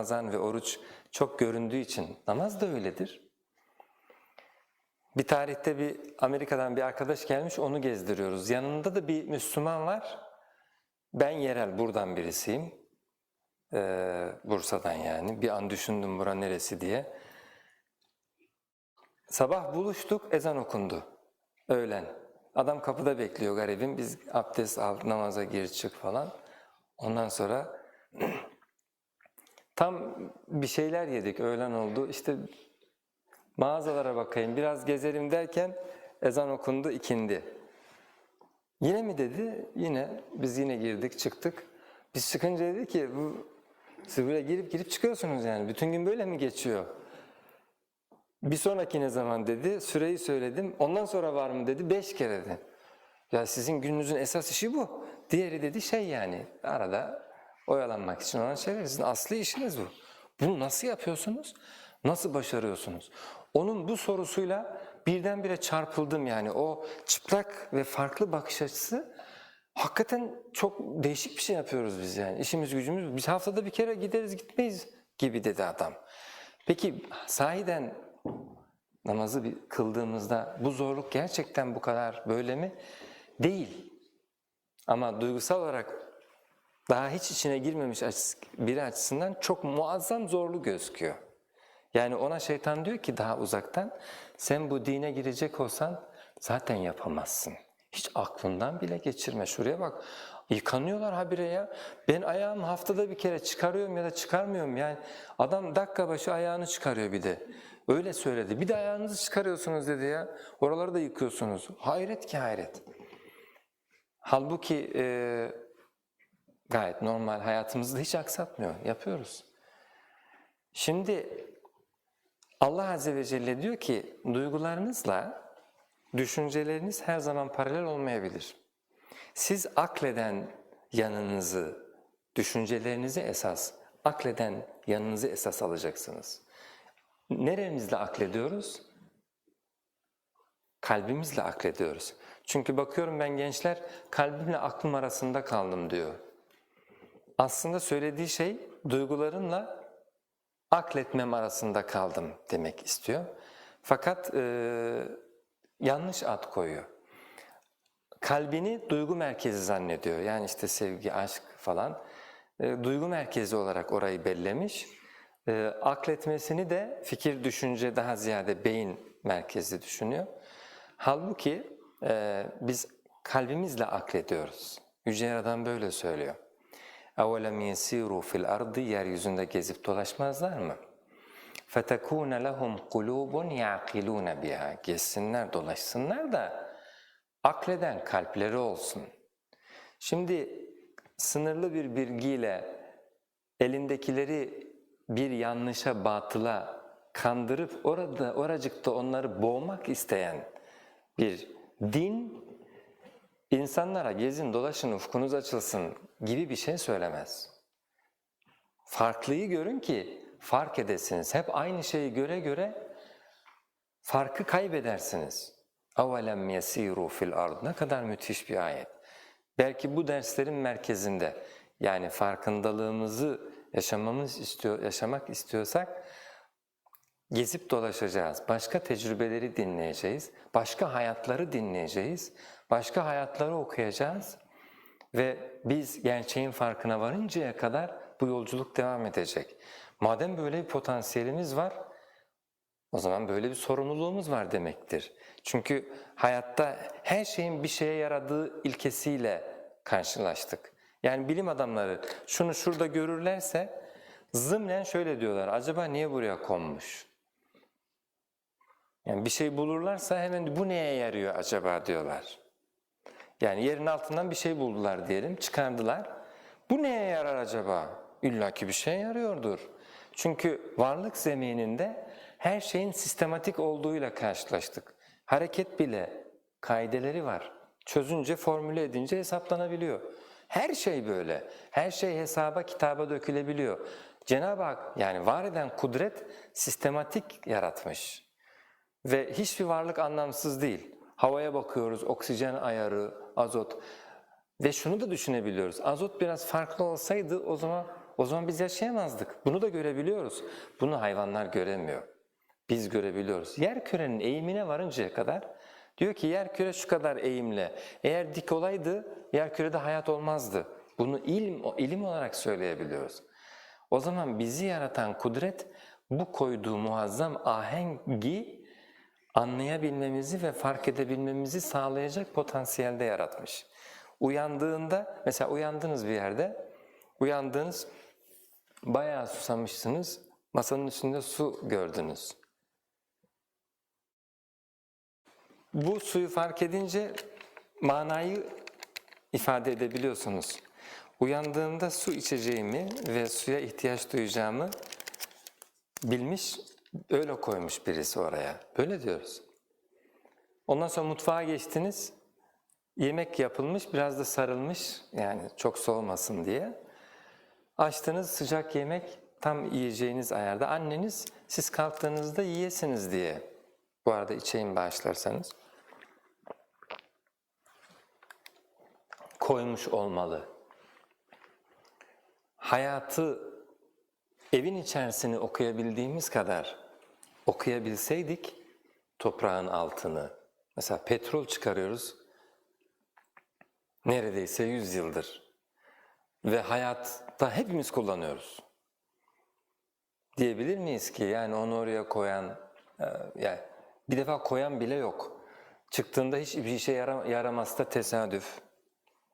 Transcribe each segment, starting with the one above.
Ramazan ve oruç çok göründüğü için namaz da öyledir. Bir tarihte bir Amerika'dan bir arkadaş gelmiş onu gezdiriyoruz. Yanında da bir Müslüman var. Ben yerel buradan birisiyim. Ee, Bursa'dan yani. Bir an düşündüm bura neresi diye. Sabah buluştuk ezan okundu. Öğlen. Adam kapıda bekliyor garibim. Biz abdest al, namaza gir çık falan. Ondan sonra tam bir şeyler yedik öğlen oldu. İşte mağazalara bakayım biraz gezelim derken ezan okundu ikindi. Yine mi dedi? Yine. Biz yine girdik çıktık. Biz çıkınca dedi ki bu siz böyle girip girip çıkıyorsunuz yani. Bütün gün böyle mi geçiyor? Bir sonraki ne zaman dedi, süreyi söyledim. Ondan sonra var mı dedi, beş kere dedi. Ya sizin gününüzün esas işi bu. Diğeri dedi şey yani, arada oyalanmak için olan şeyler. Sizin asli işiniz bu. Bunu nasıl yapıyorsunuz? Nasıl başarıyorsunuz? Onun bu sorusuyla birdenbire çarpıldım yani. O çıplak ve farklı bakış açısı hakikaten çok değişik bir şey yapıyoruz biz yani. İşimiz gücümüz, biz haftada bir kere gideriz gitmeyiz gibi dedi adam. Peki sahiden namazı bir kıldığımızda bu zorluk gerçekten bu kadar böyle mi? Değil. Ama duygusal olarak daha hiç içine girmemiş biri açısından çok muazzam zorlu gözüküyor. Yani ona şeytan diyor ki daha uzaktan sen bu dine girecek olsan zaten yapamazsın. Hiç aklından bile geçirme. Şuraya bak yıkanıyorlar habire ya. Ben ayağımı haftada bir kere çıkarıyorum ya da çıkarmıyorum. Yani adam dakika başı ayağını çıkarıyor bir de. Öyle söyledi. Bir de ayağınızı çıkarıyorsunuz dedi ya. Oraları da yıkıyorsunuz. Hayret ki hayret. Halbuki e, gayet normal hayatımızda hiç aksatmıyor. Yapıyoruz. Şimdi Allah Azze ve Celle diyor ki duygularınızla düşünceleriniz her zaman paralel olmayabilir. Siz akleden yanınızı, düşüncelerinizi esas, akleden yanınızı esas alacaksınız. Neremizle aklediyoruz? Kalbimizle aklediyoruz. Çünkü bakıyorum ben gençler kalbimle aklım arasında kaldım diyor. Aslında söylediği şey duygularımla akletmem arasında kaldım demek istiyor. Fakat e, yanlış ad koyuyor. Kalbini duygu merkezi zannediyor. Yani işte sevgi, aşk falan. E, duygu merkezi olarak orayı bellemiş. E, akletmesini de fikir, düşünce daha ziyade beyin merkezi düşünüyor. Halbuki e, biz kalbimizle aklediyoruz. Yüce Yaradan böyle söylüyor. اَوَلَمْ يَسِيرُوا fil ardı Yeryüzünde gezip dolaşmazlar mı? فَتَكُونَ لَهُمْ قُلُوبٌ يَعْقِلُونَ بِهَا Gezsinler, dolaşsınlar da akleden kalpleri olsun. Şimdi sınırlı bir bilgiyle elindekileri bir yanlışa, batıla kandırıp orada oracıkta onları boğmak isteyen bir din insanlara gezin dolaşın ufkunuz açılsın gibi bir şey söylemez. Farklıyı görün ki fark edesiniz. Hep aynı şeyi göre göre farkı kaybedersiniz. اَوَلَمْ يَس۪يرُوا fil ard Ne kadar müthiş bir ayet. Belki bu derslerin merkezinde yani farkındalığımızı yaşamamız istiyor, yaşamak istiyorsak gezip dolaşacağız. Başka tecrübeleri dinleyeceğiz. Başka hayatları dinleyeceğiz. Başka hayatları okuyacağız. Ve biz gerçeğin farkına varıncaya kadar bu yolculuk devam edecek. Madem böyle bir potansiyelimiz var, o zaman böyle bir sorumluluğumuz var demektir. Çünkü hayatta her şeyin bir şeye yaradığı ilkesiyle karşılaştık. Yani bilim adamları şunu şurada görürlerse zımnen şöyle diyorlar, acaba niye buraya konmuş? Yani bir şey bulurlarsa hemen bu neye yarıyor acaba diyorlar. Yani yerin altından bir şey buldular diyelim, çıkardılar. Bu neye yarar acaba? İlla ki bir şeye yarıyordur. Çünkü varlık zemininde her şeyin sistematik olduğuyla karşılaştık. Hareket bile kaideleri var. Çözünce, formüle edince hesaplanabiliyor. Her şey böyle. Her şey hesaba, kitaba dökülebiliyor. Cenab-ı Hak yani var eden kudret sistematik yaratmış. Ve hiçbir varlık anlamsız değil. Havaya bakıyoruz, oksijen ayarı, azot. Ve şunu da düşünebiliyoruz. Azot biraz farklı olsaydı o zaman O zaman biz yaşayamazdık. Bunu da görebiliyoruz. Bunu hayvanlar göremiyor. Biz görebiliyoruz. Yer kürenin eğimine varıncaya kadar diyor ki yer küre şu kadar eğimle. Eğer dik olaydı yer kürede hayat olmazdı. Bunu ilim, ilim olarak söyleyebiliyoruz. O zaman bizi yaratan kudret bu koyduğu muazzam ahengi anlayabilmemizi ve fark edebilmemizi sağlayacak potansiyelde yaratmış. Uyandığında, mesela uyandınız bir yerde, uyandınız, bayağı susamışsınız, masanın üstünde su gördünüz. Bu suyu fark edince manayı ifade edebiliyorsunuz. Uyandığımda su içeceğimi ve suya ihtiyaç duyacağımı bilmiş, öyle koymuş birisi oraya. Böyle diyoruz. Ondan sonra mutfağa geçtiniz, yemek yapılmış, biraz da sarılmış, yani çok soğumasın diye. Açtınız sıcak yemek, tam yiyeceğiniz ayarda. Anneniz siz kalktığınızda yiyesiniz diye. Bu arada içeyim bağışlarsanız. Koymuş olmalı. Hayatı evin içerisini okuyabildiğimiz kadar okuyabilseydik toprağın altını, mesela petrol çıkarıyoruz neredeyse 100 yıldır ve hayatta hepimiz kullanıyoruz. Diyebilir miyiz ki yani onu oraya koyan, e, yani bir defa koyan bile yok. Çıktığında hiçbir işe yara- yaramaz da tesadüf.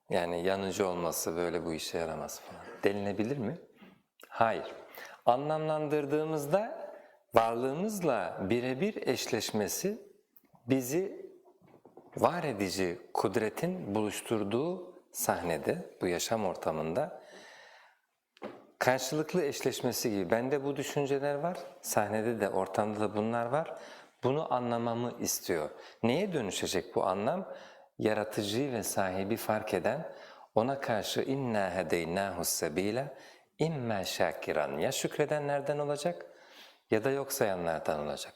Yani yanıcı olması böyle bu işe yaramaz falan. Denilebilir mi? Hayır. Anlamlandırdığımızda varlığımızla birebir eşleşmesi bizi var edici kudretin buluşturduğu sahnede, bu yaşam ortamında karşılıklı eşleşmesi gibi. Bende bu düşünceler var, sahnede de ortamda da bunlar var. Bunu anlamamı istiyor. Neye dönüşecek bu anlam? Yaratıcıyı ve sahibi fark eden, ona karşı inna hedeynahu sebila imma şakiran ya şükredenlerden olacak ya da yok sayanlardan olacak.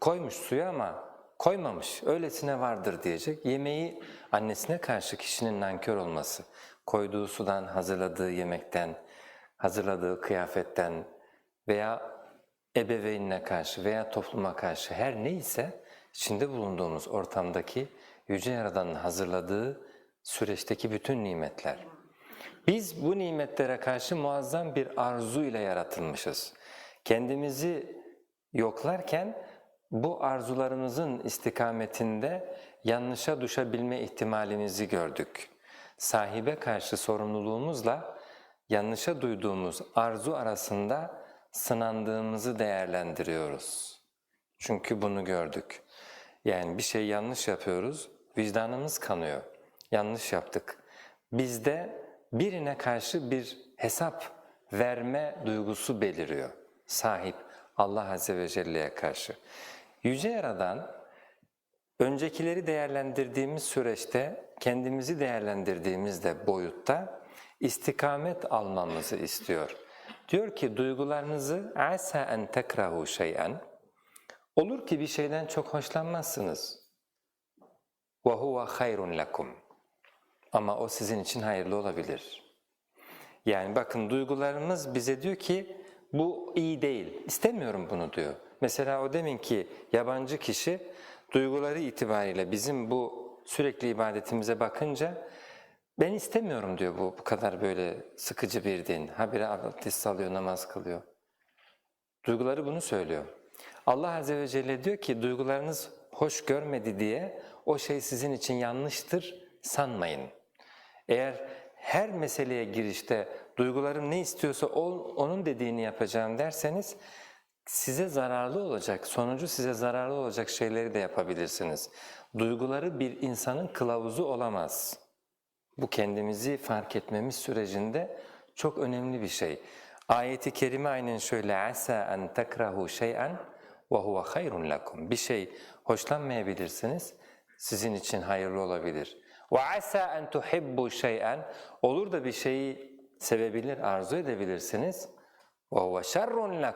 Koymuş suyu ama koymamış, öylesine vardır diyecek. Yemeği annesine karşı kişinin nankör olması, koyduğu sudan, hazırladığı yemekten, hazırladığı kıyafetten veya ebeveynine karşı veya topluma karşı her neyse içinde bulunduğumuz ortamdaki Yüce Yaradan'ın hazırladığı süreçteki bütün nimetler. Biz bu nimetlere karşı muazzam bir arzu ile yaratılmışız. Kendimizi yoklarken bu arzularımızın istikametinde yanlışa düşebilme ihtimalimizi gördük. Sahibe karşı sorumluluğumuzla yanlışa duyduğumuz arzu arasında sınandığımızı değerlendiriyoruz. Çünkü bunu gördük. Yani bir şey yanlış yapıyoruz, vicdanımız kanıyor. Yanlış yaptık. Bizde birine karşı bir hesap verme duygusu beliriyor. Sahip Allah Azze ve Celle'ye karşı. Yüce Yaradan öncekileri değerlendirdiğimiz süreçte kendimizi değerlendirdiğimizde boyutta istikamet almamızı istiyor. Diyor ki duygularınızı asa en tekrahu şey'en olur ki bir şeyden çok hoşlanmazsınız. Ve huve hayrun lekum. Ama o sizin için hayırlı olabilir. Yani bakın duygularımız bize diyor ki bu iyi değil, istemiyorum bunu diyor. Mesela o demin ki yabancı kişi duyguları itibariyle bizim bu sürekli ibadetimize bakınca ben istemiyorum diyor bu, bu kadar böyle sıkıcı bir din. Habire abdest alıyor, namaz kılıyor. Duyguları bunu söylüyor. Allah Azze ve Celle diyor ki duygularınız hoş görmedi diye o şey sizin için yanlıştır sanmayın. Eğer her meseleye girişte duygularım ne istiyorsa onun dediğini yapacağım derseniz size zararlı olacak, sonucu size zararlı olacak şeyleri de yapabilirsiniz. Duyguları bir insanın kılavuzu olamaz. Bu kendimizi fark etmemiz sürecinde çok önemli bir şey. Ayeti kerime aynen şöyle asa en tekrahu şey'en ve huve hayrun lakum. Bir şey hoşlanmayabilirsiniz, sizin için hayırlı olabilir. Ve asa en tuhibbu şey'en olur da bir şeyi sevebilir, arzu edebilirsiniz. Şerrun lakum.